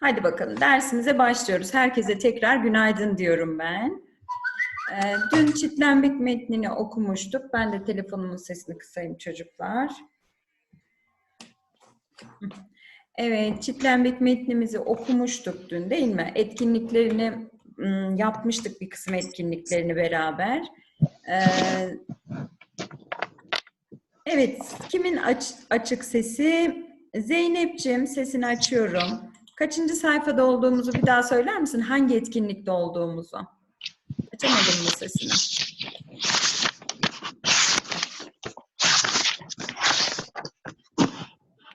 Hadi bakalım dersimize başlıyoruz. Herkese tekrar günaydın diyorum ben. Ee, dün çitlenmek metnini okumuştuk. Ben de telefonumun sesini kısayım çocuklar. Evet, çitlenmek metnimizi okumuştuk dün değil mi? Etkinliklerini yapmıştık bir kısım etkinliklerini beraber. Ee, evet, kimin aç- açık sesi? Zeynep'ciğim sesini açıyorum. Kaçıncı sayfada olduğumuzu bir daha söyler misin? Hangi etkinlikte olduğumuzu? Açamadım mı sesini?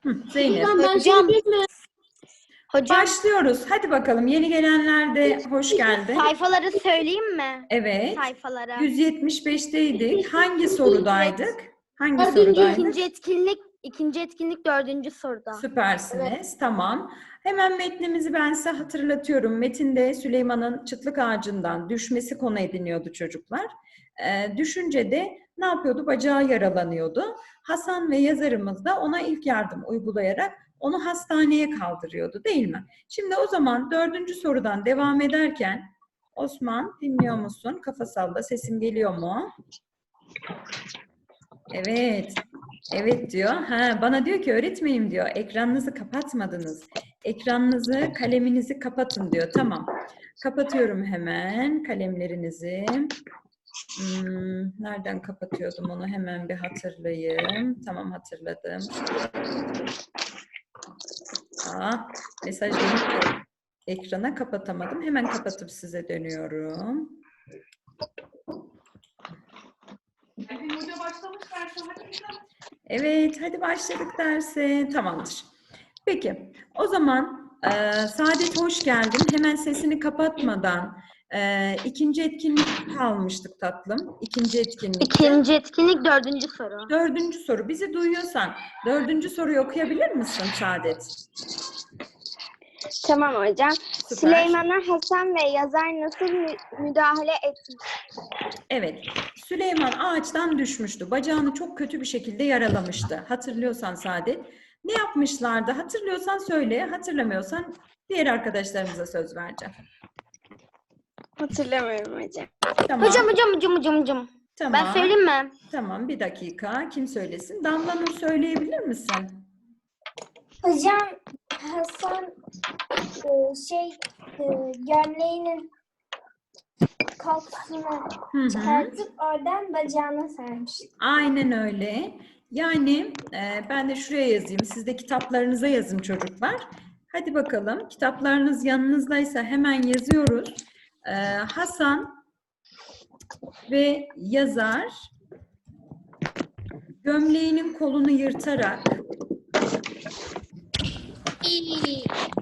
Hı, Zeynep. Hocam ben Hocam. şey? Hocam Başlıyoruz. Hadi bakalım. Yeni gelenler de hoş geldi. sayfaları söyleyeyim mi? Evet. Sayfaları. 175'teydik. Hangi sorudaydık? Hangi sorudaydık? Etkinlik, ikinci etkinlik dördüncü soruda. Süpersiniz. Tamam. Hemen metnimizi ben size hatırlatıyorum. Metinde Süleyman'ın çıtlık ağacından düşmesi konu ediniyordu çocuklar. Ee, düşünce de ne yapıyordu? Bacağı yaralanıyordu. Hasan ve yazarımız da ona ilk yardım uygulayarak onu hastaneye kaldırıyordu değil mi? Şimdi o zaman dördüncü sorudan devam ederken Osman dinliyor musun? Kafa salla. Sesim geliyor mu? Evet. Evet diyor. Ha, bana diyor ki öğretmenim diyor. Ekranınızı kapatmadınız. Ekranınızı, kaleminizi kapatın diyor. Tamam. Kapatıyorum hemen kalemlerinizi. Hmm, nereden kapatıyordum onu hemen bir hatırlayayım. Tamam hatırladım. Aa, mesaj gelip de ekrana kapatamadım. Hemen kapatıp size dönüyorum. Evet, hadi başladık derse. Tamamdır. Peki, o zaman e, Saadet hoş geldin. Hemen sesini kapatmadan e, ikinci etkinlik kalmıştık tatlım. İkinci etkinlik. İkinci etkinlik dördüncü soru. Dördüncü soru. Bizi duyuyorsan dördüncü soruyu okuyabilir misin Saadet? Tamam hocam. Süper. Süleyman'a Hasan ve yazar nasıl mü- müdahale etmiş? Evet. Süleyman ağaçtan düşmüştü. Bacağını çok kötü bir şekilde yaralamıştı. Hatırlıyorsan Saadet. Ne yapmışlardı? Hatırlıyorsan söyle. Hatırlamıyorsan diğer arkadaşlarımıza söz vereceğim. Hatırlamıyorum hocam. Tamam. Hocam hocam hocam hocam hocam. tamam. Ben söyleyeyim mi? Tamam bir dakika. Kim söylesin? Damla Nur söyleyebilir misin? Hocam Hasan e, şey e, gömleğinin hı. çıkartıp oradan bacağına sarmış. Aynen öyle. Yani e, ben de şuraya yazayım. Siz de kitaplarınıza yazın çocuklar. Hadi bakalım. Kitaplarınız yanınızdaysa hemen yazıyoruz. E, Hasan ve yazar gömleğinin kolunu yırtarak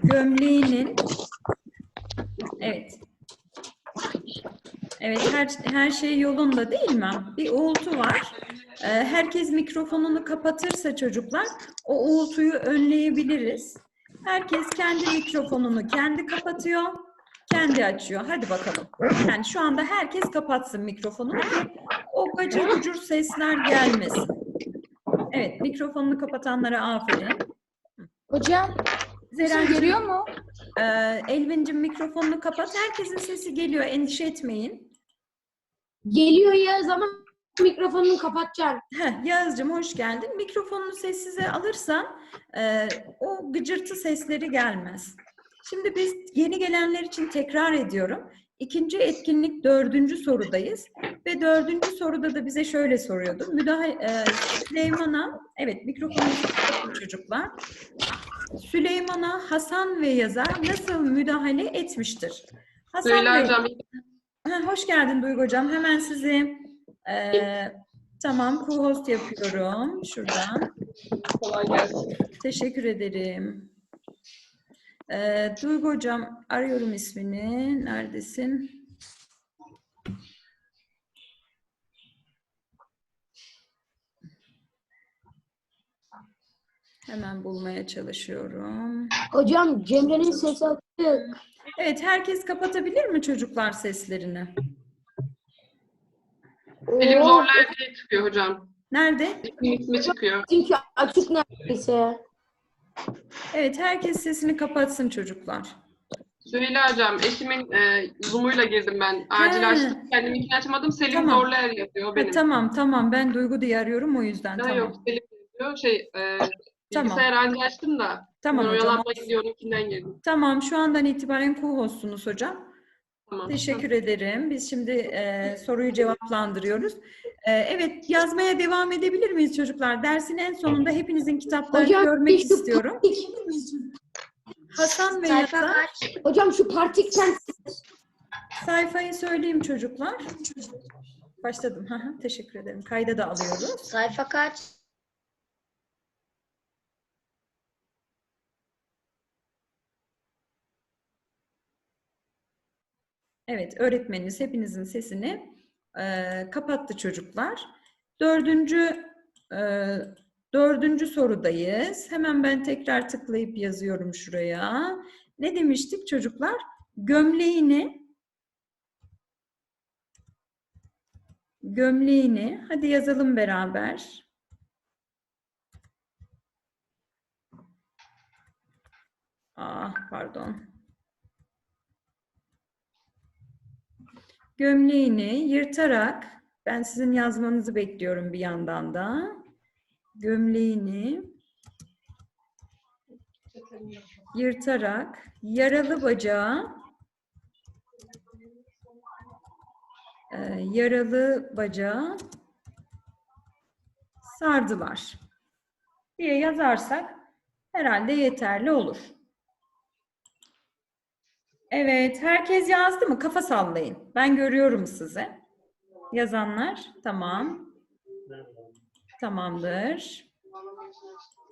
gömleğinin evet Evet her her şey yolunda değil mi? Bir uğultu var. Ee, herkes mikrofonunu kapatırsa çocuklar o uğultuyu önleyebiliriz. Herkes kendi mikrofonunu kendi kapatıyor, kendi açıyor. Hadi bakalım. Yani şu anda herkes kapatsın mikrofonunu ki o gacır gucur sesler gelmesin. Evet, mikrofonunu kapatanlara aferin. Hocam Zeren'cim, geliyor mu? e, Elvin'cim mikrofonunu kapat. Herkesin sesi geliyor, endişe etmeyin. Geliyor ya zaman mikrofonunu kapatacaksın. Heh, Yağız'cığım hoş geldin. Mikrofonunu sessize alırsan e, o gıcırtı sesleri gelmez. Şimdi biz yeni gelenler için tekrar ediyorum. İkinci etkinlik dördüncü sorudayız. Ve dördüncü soruda da bize şöyle soruyordu. Müdahale, e, Süleyman'a, evet kapatın çocuklar. Süleyman'a Hasan ve yazar nasıl müdahale etmiştir? Hasan Söyle Bey- hocam. Ha, hoş geldin Duygu Hocam. Hemen sizi eee, tamam co-host yapıyorum şuradan. Kolay gelsin. Teşekkür ederim. Eee Duygu Hocam arıyorum ismini. Neredesin? Hemen bulmaya çalışıyorum. Hocam Cemre'nin sesi açık. Evet, herkes kapatabilir mi çocuklar seslerini? Benim zorlayan şey çıkıyor hocam. Nerede? İsmi çıkıyor. Çünkü açık neredeyse. Evet, herkes sesini kapatsın çocuklar. Süheyla hocam eşimin e, Zoom'uyla girdim ben. Acil He. açtım. Kendiminkini açamadım. Selim Tamam. Zorluer yazıyor Ha, benim. tamam, tamam. Ben Duygu diye arıyorum o yüzden. Ha, tamam. Yok Selim yazıyor. Şey e, Tamam. bilgisayar anca açtım da. Tamam ben hocam. oyalanmak gidiyor onunkinden girdim. Tamam, şu andan itibaren co-hostunuz hocam. Tamam. Teşekkür ederim. Biz şimdi e, soruyu cevaplandırıyoruz. E, evet, yazmaya devam edebilir miyiz çocuklar? Dersin en sonunda hepinizin kitaplarını Hocam görmek şu istiyorum. partik, Hasan ve kaç? hocam şu partik sen sayfayı söyleyeyim çocuklar. Başladım. Teşekkür ederim. Kayda da alıyoruz. Sayfa kaç? Evet, öğretmeniniz hepinizin sesini e, kapattı çocuklar. Dördüncü e, dördüncü sorudayız. Hemen ben tekrar tıklayıp yazıyorum şuraya. Ne demiştik çocuklar? Gömleğini gömleğini hadi yazalım beraber. Ah, pardon. Gömleğini yırtarak, ben sizin yazmanızı bekliyorum bir yandan da. Gömleğini yırtarak yaralı bacağı e, yaralı bacağı sardılar diye yazarsak herhalde yeterli olur. Evet, herkes yazdı mı? Kafa sallayın. Ben görüyorum sizi. Yazanlar, tamam. Tamamdır.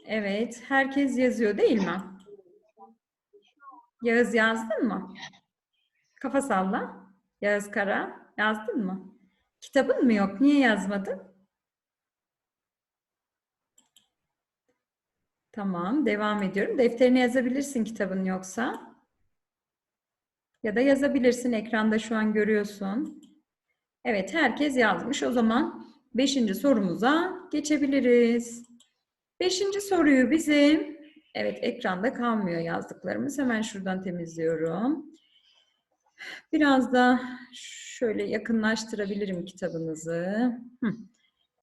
Evet, herkes yazıyor değil mi? Yağız yazdın mı? Kafa salla. Yağız Kara, yazdın mı? Kitabın mı yok? Niye yazmadın? Tamam, devam ediyorum. Defterine yazabilirsin kitabın yoksa. Ya da yazabilirsin. Ekranda şu an görüyorsun. Evet, herkes yazmış. O zaman beşinci sorumuza geçebiliriz. Beşinci soruyu bizim, evet ekranda kalmıyor yazdıklarımız. Hemen şuradan temizliyorum. Biraz da şöyle yakınlaştırabilirim kitabınızı.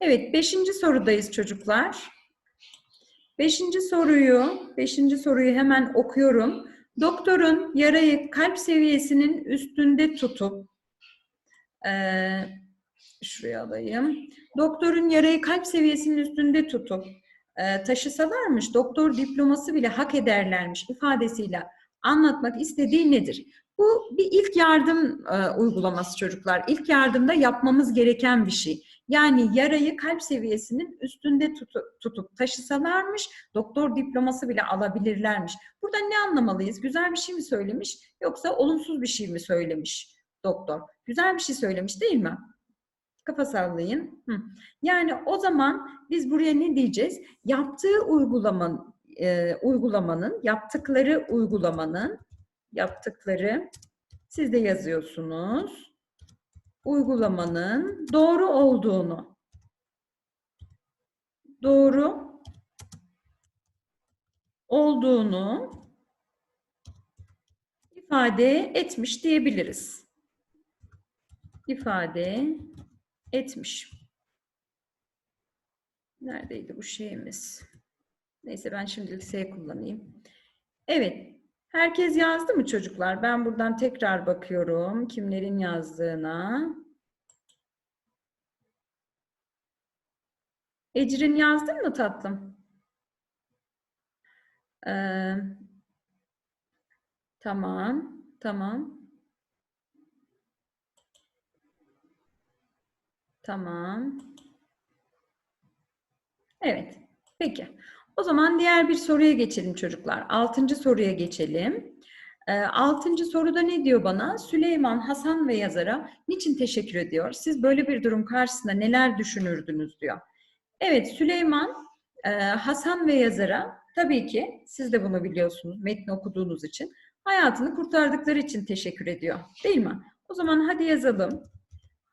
Evet, beşinci sorudayız çocuklar. Beşinci soruyu, beşinci soruyu hemen okuyorum. Doktorun yarayı kalp seviyesinin üstünde tutup, eee, şuraya alayım. Doktorun yarayı kalp seviyesinin üstünde tutup eee, taşısalarmış, doktor diploması bile hak ederlermiş ifadesiyle anlatmak istediği nedir? Bu bir ilk yardım eee, uygulaması çocuklar. İlk yardımda yapmamız gereken bir şey. Yani yarayı kalp seviyesinin üstünde tutup, tutup taşısalarmış, doktor diploması bile alabilirlermiş. Burada ne anlamalıyız? Güzel bir şey mi söylemiş yoksa olumsuz bir şey mi söylemiş doktor? Güzel bir şey söylemiş değil mi? Kafa sallayın. Hı. Yani o zaman biz buraya ne diyeceğiz? Yaptığı uygulamanın, e, uygulamanın, yaptıkları uygulamanın, yaptıkları, siz de yazıyorsunuz, uygulamanın doğru olduğunu, doğru olduğunu ifade etmiş diyebiliriz. İfade etmiş. Neredeydi bu şeyimiz? Neyse ben şimdilik S kullanayım. Evet. Herkes yazdı mı çocuklar? Ben buradan tekrar bakıyorum kimlerin yazdığına. Ecrin yazdın mı tatlım? Ee, tamam, tamam. Tamam. Evet. Peki. O zaman diğer bir soruya geçelim çocuklar. Altıncı soruya geçelim. Ee, altıncı soruda ne diyor bana? Süleyman, Hasan ve yazara niçin teşekkür ediyor? Siz böyle bir durum karşısında neler düşünürdünüz diyor. Evet, Süleyman, e, Hasan ve yazara tabii ki siz de bunu biliyorsunuz metni okuduğunuz için hayatını kurtardıkları için teşekkür ediyor. Değil mi? O zaman hadi yazalım.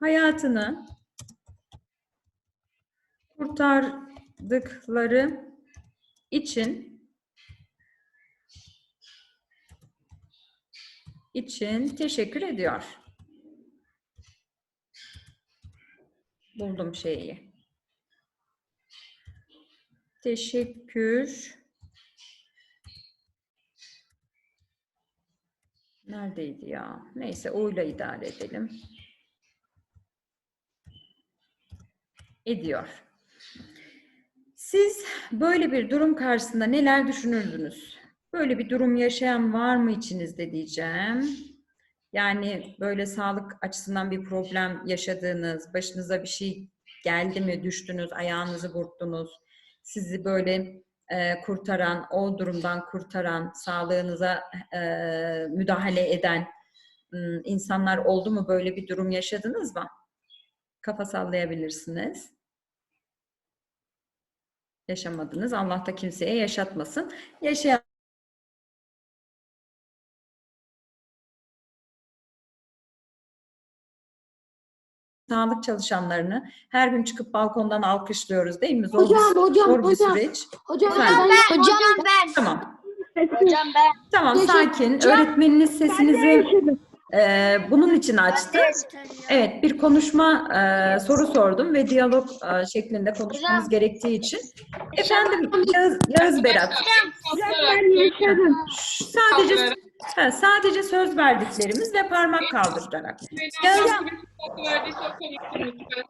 Hayatını kurtardıkları için için teşekkür ediyor. Buldum şeyi. Teşekkür Neredeydi ya? Neyse oyla idare edelim. Ediyor. Siz böyle bir durum karşısında neler düşünürdünüz? Böyle bir durum yaşayan var mı içinizde diyeceğim. Yani böyle sağlık açısından bir problem yaşadığınız, başınıza bir şey geldi mi, düştünüz, ayağınızı burktunuz, sizi böyle e, kurtaran, o durumdan kurtaran, sağlığınıza e, müdahale eden m, insanlar oldu mu? Böyle bir durum yaşadınız mı? Kafa sallayabilirsiniz. Yaşamadınız. Allah da kimseye yaşatmasın. Yaşayan sağlık çalışanlarını her gün çıkıp balkondan alkışlıyoruz değil mi? Zor bir, Hocam, hocam, zor bir hocam. süreç. Hocam Efendim? ben, Hocam ben. Tamam. Hocam ben. Tamam sakin. Öğretmeniniz sesinizi e, bunun için açtı. Evet bir konuşma e, soru sordum ve diyalog e, şeklinde konuşmamız gerektiği için. Efendim Yağız, Yağız Berat. Sadece ha, sadece söz verdiklerimiz ve parmak kaldırarak. Hocam.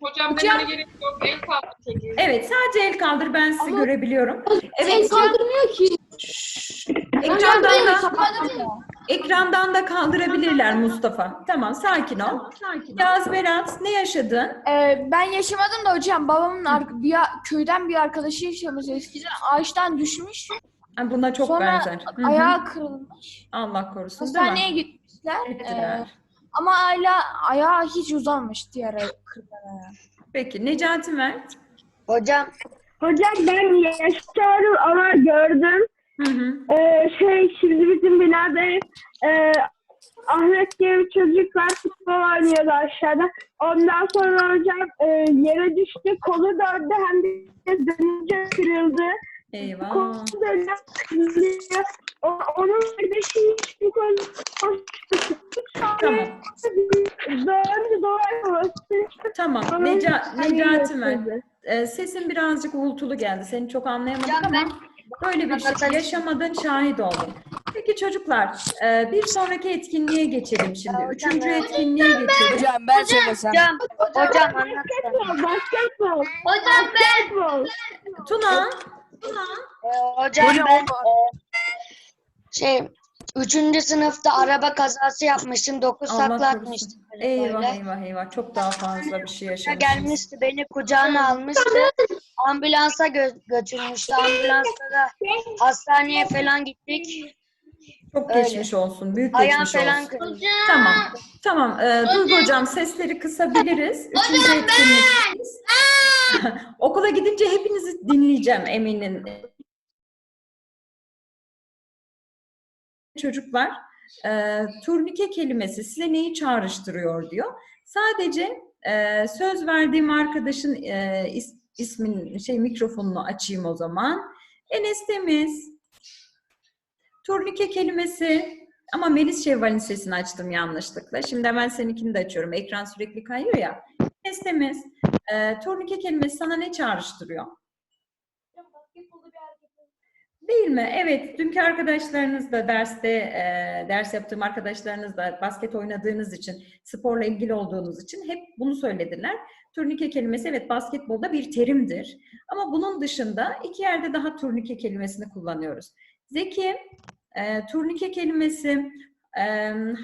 Hocam demene gerek yok. El kaldı çocuğu. Evet sadece el kaldır ben sizi Ama- görebiliyorum. el Evet kaldırmıyor ki. ekrandan ben da kaldırmıyor. Ekrandan da kaldırabilirler Mustafa. Tamam sakin ol. Yağız Berat ne yaşadın? Ee, ben yaşamadım da hocam babamın ar- bir a- köyden bir arkadaşı yaşamış eskiden ağaçtan düşmüş Ha, Buna çok Sonra benzer. Hı hı. ayağı kırılmış Allah korusun değil mi? hastaneye gitmişler Gittiler. Ee, ama hala ayağı hiç uzanmış diğer kırılan ayağı. Peki Necati Mert. Hocam. Hocam ben yaşıyorum ama gördüm. Hı hı. Ee, şey şimdi bizim binada e, Ahmet diye bir çocuk var futbol oynuyordu aşağıda. Ondan sonra hocam e, yere düştü. Kolu döndü hem de dönünce kırıldı. Eyvah. Kolu döndü kırılıyor. O, onun kardeşi hiçbir kolu Tamam. Döndü dolayı Tamam. Neca Necati Mert. Ee, sesin birazcık uğultulu geldi. Seni çok anlayamadım Hocam ama böyle bir şey yaşamadın, şahit oldun. Peki çocuklar, e, bir sonraki etkinliğe geçelim şimdi. Üçüncü etkinliğe geçelim. Hocam ben söylesem. Hocam. Hocam anlat. Basketbol. Hocam basketbol. Tuna, Ee, hocam ben e, şey üçüncü sınıfta araba kazası yapmıştım. Dokuz Allah takla korusun. atmıştım. böyle eyvah eyvah eyvah. Çok daha fazla bir şey yaşamışsınız. Gelmişti beni kucağına almıştı. Ambulansa gö- götürmüştü. Ambulansta da hastaneye falan gittik. Çok Öyle. geçmiş olsun. Büyük Ayağım geçmiş falan olsun. kırıldı. Tamam. Tamam. Ee, Duygu hocam sesleri kısabiliriz. Üçüncü etkinlik. Okula gidince hepinizi dinleyeceğim eminim. Çocuklar, e, turnike kelimesi size neyi çağrıştırıyor diyor. Sadece e, söz verdiğim arkadaşın e, is, ismin şey mikrofonunu açayım o zaman. Enes Temiz. Turnike kelimesi ama Melis Şevval'in sesini açtım yanlışlıkla. Şimdi hemen seninkini de açıyorum. Ekran sürekli kayıyor ya. Enes Temiz. E, turnike kelimesi sana ne çağrıştırıyor? Değil mi? Evet. Dünkü arkadaşlarınız da derste, e, ders yaptığım arkadaşlarınız da basket oynadığınız için, sporla ilgili olduğunuz için hep bunu söylediler. Turnike kelimesi evet basketbolda bir terimdir. Ama bunun dışında iki yerde daha turnike kelimesini kullanıyoruz. Zeki, e, turnike kelimesi e,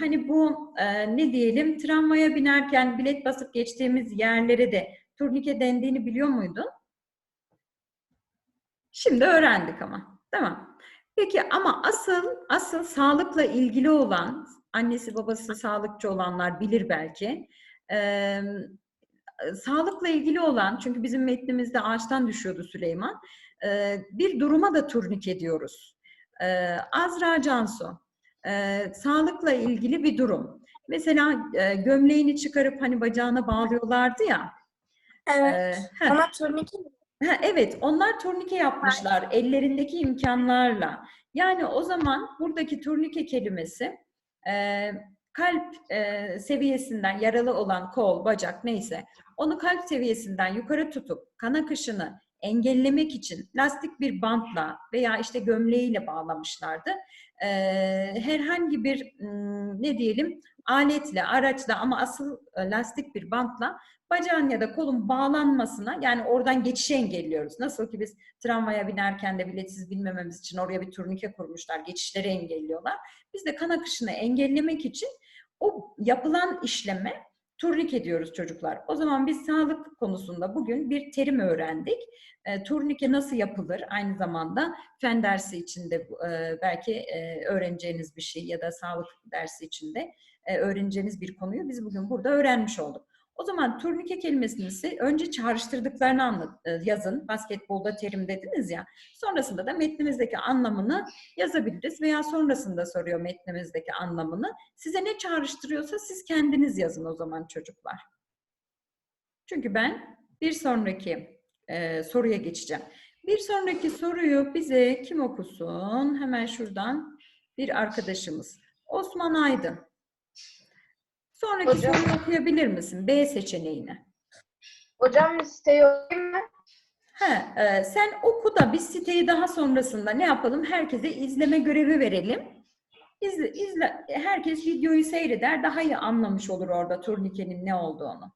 hani bu e, ne diyelim tramvaya binerken bilet basıp geçtiğimiz yerlere de turnike dendiğini biliyor muydun? Şimdi öğrendik ama. Tamam. Peki ama asıl asıl sağlıkla ilgili olan annesi babası sağlıkçı olanlar bilir belki. Ee, sağlıkla ilgili olan çünkü bizim metnimizde ağaçtan düşüyordu Süleyman. ee, bir duruma da turnike diyoruz. Ee, Azra Cansu. ee, sağlıkla ilgili bir durum. Mesela e, gömleğini çıkarıp hani bacağına bağlıyorlardı ya. Evet. Ee. Ama turnike Ha, evet, onlar turnike yapmışlar ellerindeki imkanlarla. Yani o zaman buradaki turnike kelimesi e, kalp e, seviyesinden yaralı olan kol, bacak neyse onu kalp seviyesinden yukarı tutup kan akışını engellemek için lastik bir bantla veya işte gömleğiyle bağlamışlardı. E, herhangi bir ne diyelim aletle, araçla ama asıl e, lastik bir bantla bacağın ya da kolun bağlanmasına yani oradan geçişi engelliyoruz. Nasıl ki biz tramvaya binerken de biletsiz binmememiz için oraya bir turnike kurmuşlar, geçişleri engelliyorlar. Biz de kan akışını engellemek için o yapılan işleme turnike diyoruz çocuklar. O zaman biz sağlık konusunda bugün bir terim öğrendik. E, turnike nasıl yapılır? Aynı zamanda fen dersi içinde e, belki e, öğreneceğiniz bir şey ya da sağlık dersi içinde e, öğreneceğiniz bir konuyu biz bugün burada öğrenmiş olduk. O zaman turnike kelimesini önce çağrıştırdıklarını anlat, e, yazın. Basketbolda terim dediniz ya. Sonrasında da metnimizdeki anlamını yazabiliriz veya sonrasında soruyor metnimizdeki anlamını. Size ne çağrıştırıyorsa siz kendiniz yazın o zaman çocuklar. Çünkü ben bir sonraki e, soruya geçeceğim. Bir sonraki soruyu bize kim okusun? Hemen şuradan bir arkadaşımız. Osman Aydın. Sonraki Hocam. soruyu okuyabilir misin? B seçeneğini. Hocam siteyi okuyayım mı? He, e, sen oku da biz siteyi daha sonrasında ne yapalım? Herkese izleme görevi verelim. İzle, izle, herkes videoyu seyreder, daha iyi anlamış olur orada turnikenin ne olduğunu.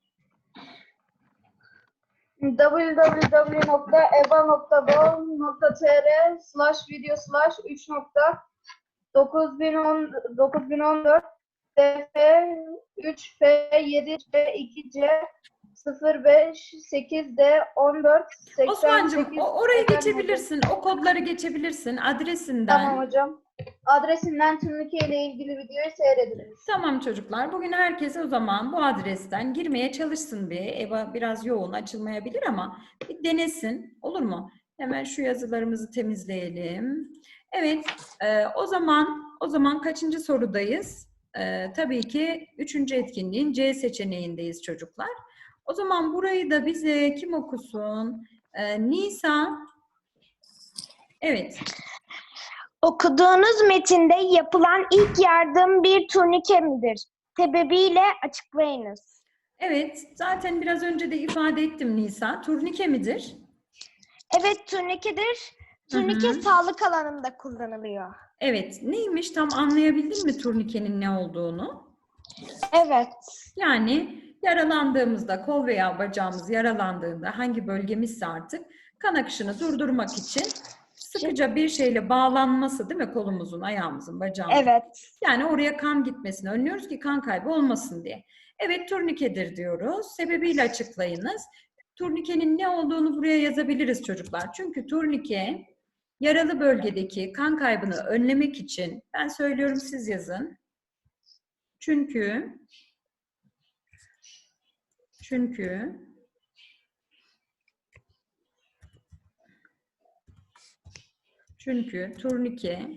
www.eba.bol.tr slash video slash 3 nokta 9010 9014 TF 3F 7C 2C 05 8D 14 Osman'cığım 88 o, orayı Efendim geçebilirsin, o kodları geçebilirsin adresinden. Tamam hocam. Adresinden turnike ile ilgili videoyu seyrediniz. Tamam çocuklar. Bugün herkes o zaman bu adresten girmeye çalışsın bir. Eva biraz yoğun açılmayabilir ama bir denesin. Olur mu? Hemen şu yazılarımızı temizleyelim. Evet. e, o zaman o zaman kaçıncı sorudayız? E, tabii ki üçüncü etkinliğin C seçeneğindeyiz çocuklar. O zaman burayı da bize kim okusun? E, Nisa. Evet. Okuduğunuz metinde yapılan ilk yardım bir turnike midir? Sebebiyle açıklayınız. Evet. Zaten biraz önce de ifade ettim Nisa. Turnike midir? Evet turnikedir. Turnike sağlık alanında kullanılıyor. Evet, neymiş tam anlayabildin mi turnikenin ne olduğunu? Evet. Yani yaralandığımızda, kol veya bacağımız yaralandığında hangi bölgemizse artık kan akışını durdurmak için sıkıca bir şeyle bağlanması değil mi kolumuzun, ayağımızın, bacağımızın? Evet. Yani oraya kan gitmesini önlüyoruz ki kan kaybı olmasın diye. Evet turnikedir diyoruz. Sebebiyle açıklayınız. Turnikenin ne olduğunu buraya yazabiliriz çocuklar. Çünkü turnike yaralı bölgedeki kan kaybını önlemek için ben söylüyorum siz yazın. Çünkü çünkü çünkü turnike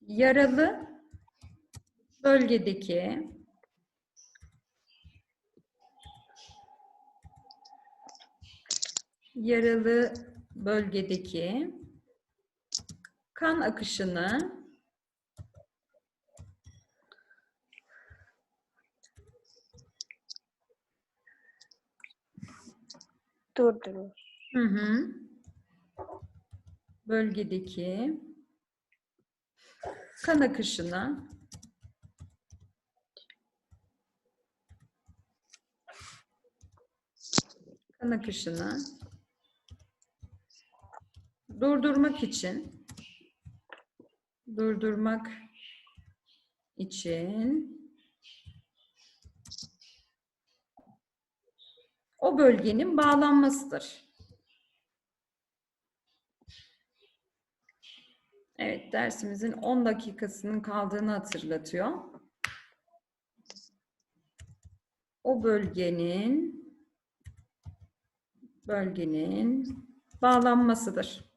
yaralı bölgedeki yaralı bölgedeki kan akışını Durdurur. Hı hı. Bölgedeki kan akışına kan akışını durdurmak için durdurmak için o bölgenin bağlanmasıdır. Evet, dersimizin 10 dakikasının kaldığını hatırlatıyor. O bölgenin bölgenin bağlanmasıdır.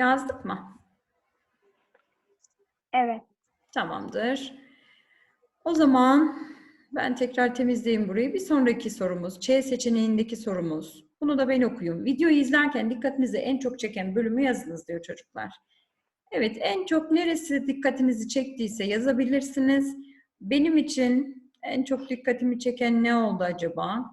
Yazdık mı? Evet. Tamamdır. O zaman Ben tekrar temizleyeyim burayı. Bir sonraki sorumuz, Ç seçeneğindeki sorumuz. Bunu da ben okuyayım. Videoyu izlerken dikkatinizi en çok çeken bölümü yazınız diyor çocuklar. Evet, en çok neresi dikkatinizi çektiyse yazabilirsiniz. Benim için en çok dikkatimi çeken ne oldu acaba?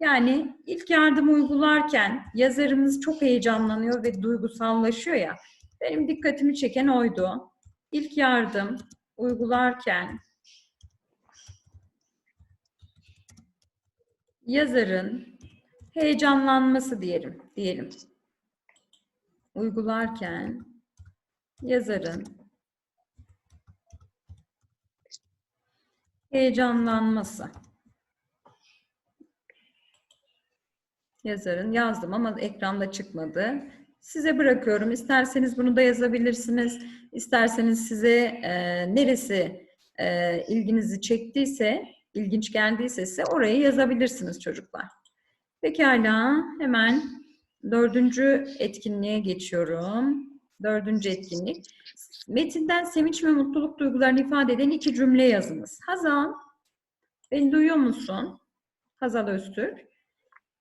Yani ilk yardım uygularken yazarımız çok heyecanlanıyor ve duygusallaşıyor ya. Benim dikkatimi çeken oydu. İlk yardım uygularken yazarın heyecanlanması diyelim, diyelim. Uygularken yazarın heyecanlanması. Yazarın yazdım ama ekranda çıkmadı. Size bırakıyorum. İsterseniz bunu da yazabilirsiniz. İsterseniz size e, neresi e, ilginizi çektiyse, ilginç geldiyse size orayı yazabilirsiniz çocuklar. Pekala, hemen dördüncü etkinliğe geçiyorum. Dördüncü etkinlik. Metinden sevinç ve mutluluk duygularını ifade eden iki cümle yazınız. Hazal, beni duyuyor musun? Hazal Öztürk.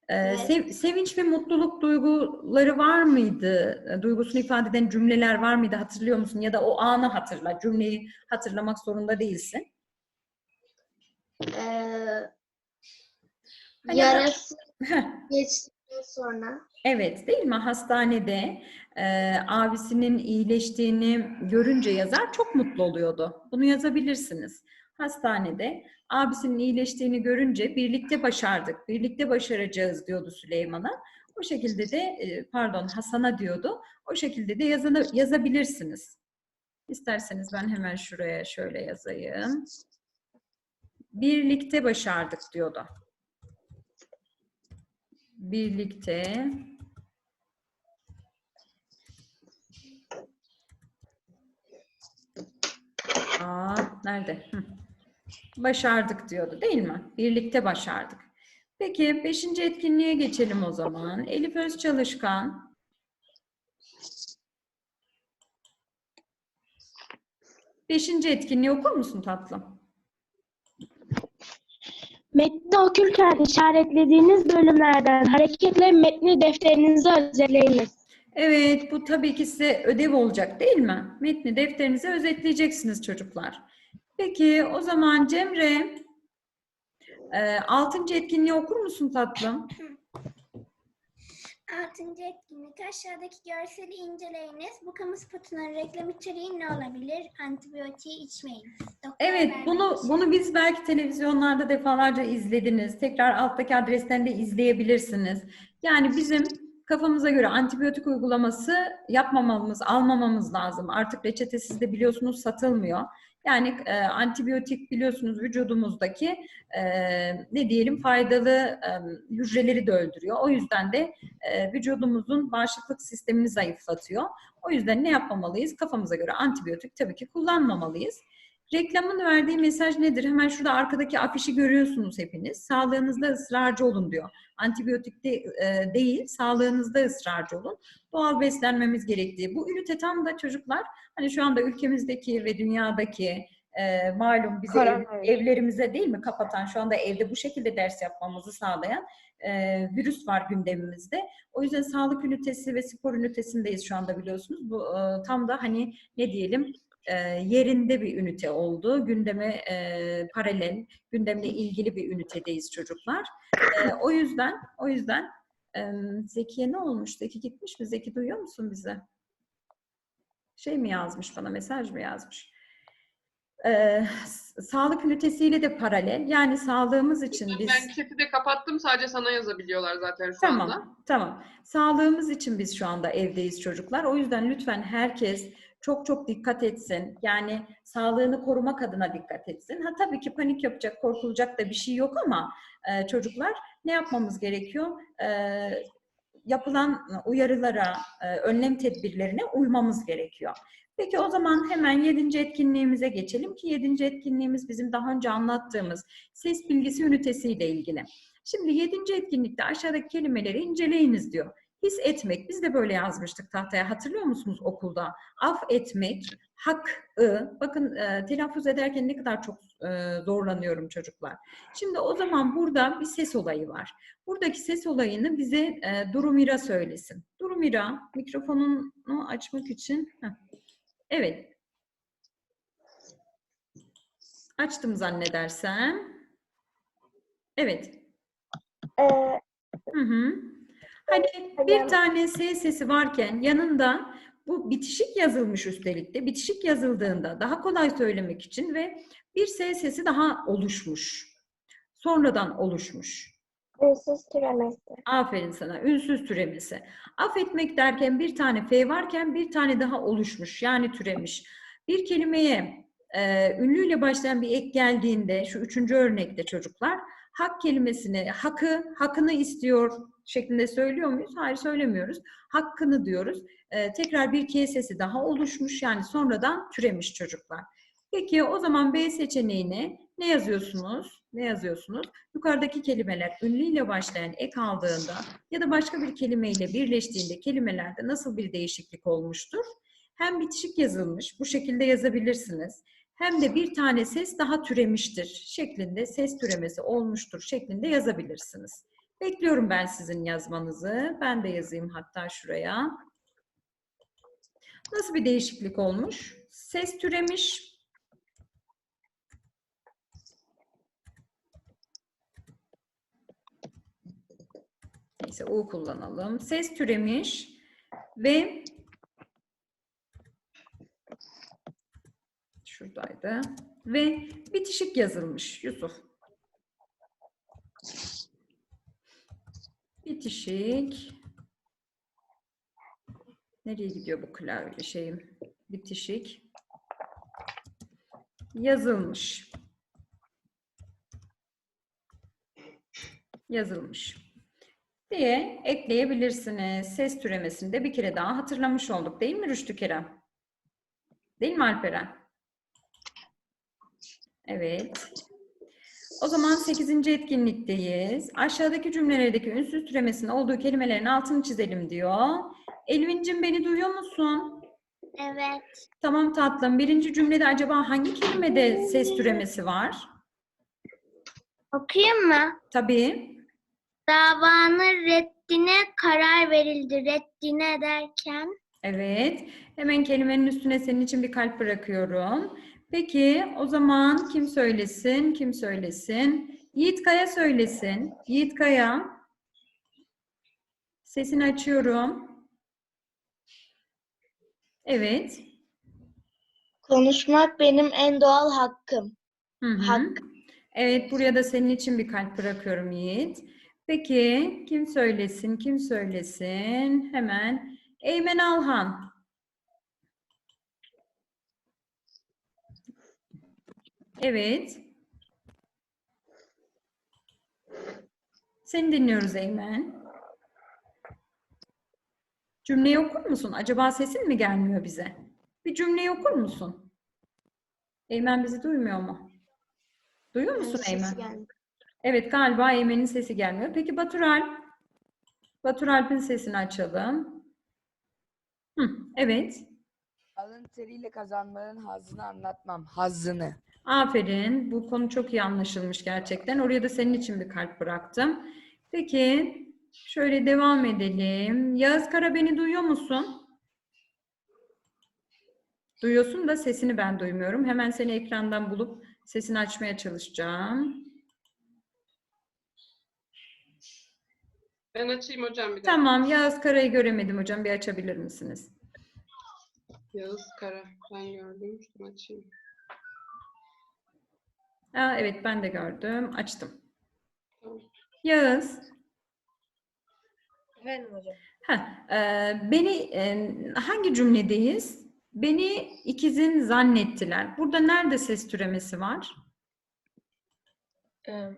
Ee, sev- sevinç ve mutluluk duyguları var mıydı? Ee, Duygusunu ifade eden cümleler var mıydı? Hatırlıyor musun? Ya da o anı hatırla. Cümleyi hatırlamak zorunda değilsin. Ee, Hani- yarası geçtikten sonra Evet, değil mi? Hastanede e, abisinin iyileştiğini görünce yazar çok mutlu oluyordu. Bunu yazabilirsiniz. Hastanede abisinin iyileştiğini görünce birlikte başardık, birlikte başaracağız diyordu Süleyman'a. O şekilde de, e, pardon Hasan'a diyordu. O şekilde de yazını, yazabilirsiniz. İsterseniz ben hemen şuraya şöyle yazayım. Birlikte başardık diyordu. Birlikte Aa, nerede? Hı. Başardık diyordu değil mi? Birlikte başardık. Peki beşinci etkinliğe geçelim o zaman. Elif Özçalışkan. Beşinci etkinliği okur musun tatlım? Metni okurken işaretlediğiniz bölümlerden hareketle metni defterinize özetleyiniz. Evet, bu tabii ki size ödev olacak değil mi? Metni defterinize özetleyeceksiniz çocuklar. Peki o zaman Cemre, e, altıncı etkinliği okur musun tatlım? Altıncı etkinlik aşağıdaki görseli inceleyiniz. Bu kamu spotunun reklam içeriği ne olabilir? Antibiyotiği içmeyin. Doktor Evet, verdiği bunu bunu biz belki televizyonlarda defalarca izlediniz. Tekrar alttaki adresten de izleyebilirsiniz. Yani bizim kafamıza göre antibiyotik uygulaması yapmamamız, almamamız lazım. Artık reçetesiz de biliyorsunuz satılmıyor. Yani e, antibiyotik biliyorsunuz vücudumuzdaki e, ne diyelim faydalı e, hücreleri de öldürüyor. O yüzden de e, vücudumuzun bağışıklık sistemini zayıflatıyor. O yüzden ne yapmamalıyız? Kafamıza göre antibiyotik tabii ki kullanmamalıyız. Reklamın verdiği mesaj nedir? Hemen şurada arkadaki afişi görüyorsunuz hepiniz. Sağlığınızda ısrarcı olun diyor. Antibiyotik de, e, değil, sağlığınızda ısrarcı olun. Doğal beslenmemiz gerektiği. Bu ünite tam da çocuklar hani şu anda ülkemizdeki ve dünyadaki e, malum bizi ev- evlerimize değil mi kapatan şu anda evde bu şekilde ders yapmamızı sağlayan e, virüs var gündemimizde. O yüzden sağlık ünitesi ve spor ünitesindeyiz şu anda biliyorsunuz. Bu e, tam da hani ne diyelim e, yerinde bir ünite oldu. Gündeme e, paralel, gündemle ilgili bir ünitedeyiz çocuklar. E, o yüzden, o yüzden e, Zekiye ne olmuş? Zeki gitmiş mi? Zeki duyuyor musun bizi? Şey mi yazmış bana, mesaj mı yazmış? E, s- sağlık ünitesiyle de paralel. Yani sağlığımız için biz... Ben chat'i de kapattım. Sadece sana yazabiliyorlar zaten şu anda. Tamam, tamam. Sağlığımız için biz şu anda evdeyiz çocuklar. O yüzden lütfen herkes çok çok dikkat etsin. Yani sağlığını korumak adına dikkat etsin. Ha tabii ki panik yapacak, korkulacak da bir şey yok ama e, çocuklar ne yapmamız gerekiyor? E, yapılan uyarılara, e, önlem tedbirlerine uymamız gerekiyor. Peki o zaman hemen yedinci etkinliğimize geçelim ki yedinci etkinliğimiz bizim daha önce anlattığımız ses bilgisi ünitesiyle ilgili. Şimdi yedinci etkinlikte aşağıdaki kelimeleri inceleyiniz diyor. His etmek. Biz de böyle yazmıştık tahtaya. Hatırlıyor musunuz okulda? Af etmek, hak-ı. Bakın e, telaffuz ederken ne kadar çok e, zorlanıyorum çocuklar. Şimdi o zaman burada bir ses olayı var. Buradaki ses olayını bize e, Durumira söylesin. Durumira, mikrofonunu açmak için. Heh. Evet. Açtım zannedersem. Evet. Ee, Hı hı. Hani bir tane S sesi varken yanında bu bitişik yazılmış üstelik de. Bitişik yazıldığında daha kolay söylemek için ve bir S sesi daha oluşmuş. Sonradan oluşmuş. ünsüz türemesi. Aferin sana. Ünsüz türemesi. Affetmek derken bir tane F varken bir tane daha oluşmuş. Yani türemiş. Bir kelimeye e, ünlüyle başlayan bir ek geldiğinde şu üçüncü örnekte çocuklar hak kelimesini, hakkı, hakkını istiyor şeklinde söylüyor muyuz? Hayır söylemiyoruz. Hakkını diyoruz. E, tekrar bir K daha oluşmuş. Yani sonradan türemiş çocuklar. Peki o zaman B seçeneğine ne yazıyorsunuz? Ne yazıyorsunuz? Yukarıdaki kelimeler ünlüyle başlayan ek aldığında ya da başka bir kelimeyle birleştiğinde kelimelerde nasıl bir değişiklik olmuştur? Hem bitişik yazılmış, bu şekilde yazabilirsiniz. Hem de bir tane ses daha türemiştir şeklinde, ses türemesi olmuştur şeklinde yazabilirsiniz. Bekliyorum ben sizin yazmanızı. Ben de yazayım hatta şuraya. Nasıl bir değişiklik olmuş? Ses türemiş, Neyse U kullanalım. Ses türemiş ve şuradaydı ve bitişik yazılmış Yusuf. Bitişik. Nereye gidiyor bu klavye şeyim? Bitişik. Yazılmış. Yazılmış diye ekleyebilirsiniz. Ses türemesini de bir kere daha hatırlamış olduk. Değil mi Rüştü Kerem? Değil mi Alperen? Evet. O zaman 8. etkinlikteyiz. Aşağıdaki cümlelerdeki ünsüz türemesinin olduğu kelimelerin altını çizelim diyor. Elvin'cim beni duyuyor musun? Evet. Tamam tatlım. Birinci cümlede acaba hangi kelimede ses türemesi var? Okuyayım mı? Tabii. Davanın reddine karar verildi. Reddine derken Evet. Hemen kelimenin üstüne senin için bir kalp bırakıyorum. Peki o zaman kim söylesin? Kim söylesin? Yiğit Kaya söylesin. Yiğit Kaya. Sesini açıyorum. Evet. Konuşmak benim en doğal hakkım. Hı hı. Hak. Evet, buraya da senin için bir kalp bırakıyorum Yiğit. Peki, kim söylesin, kim söylesin? Hemen Eymen Alhan. Evet. Seni dinliyoruz Eymen. Cümleyi okur musun? Acaba sesin mi gelmiyor bize? Bir cümleyi okur musun? Eymen bizi duymuyor mu? Duyuyor musun Sesi Eymen? Evet galiba Eymen'in sesi gelmiyor. Peki Baturalp? Baturalp'in sesini açalım. Hı, evet. Alın teriyle kazanmanın hazzını anlatmam. Hazzını. Aferin. Bu konu çok iyi anlaşılmış gerçekten. Oraya da senin için bir kalp bıraktım. Peki şöyle devam edelim. Yağız Kara beni duyuyor musun? Duyuyorsun da sesini ben duymuyorum. Hemen seni ekrandan bulup sesini açmaya çalışacağım. Ben açayım hocam bir. Tamam, Yağız Kara'yı göremedim hocam. Bir açabilir misiniz? Yağız Kara. Ben gördüm. Şunu açayım. Aa, evet, ben de gördüm. Açtım. Yağız. Efendim hocam. Heh, e, beni e, hangi cümledeyiz? Beni ikizin zannettiler. Burada nerede ses türemesi var? Ee,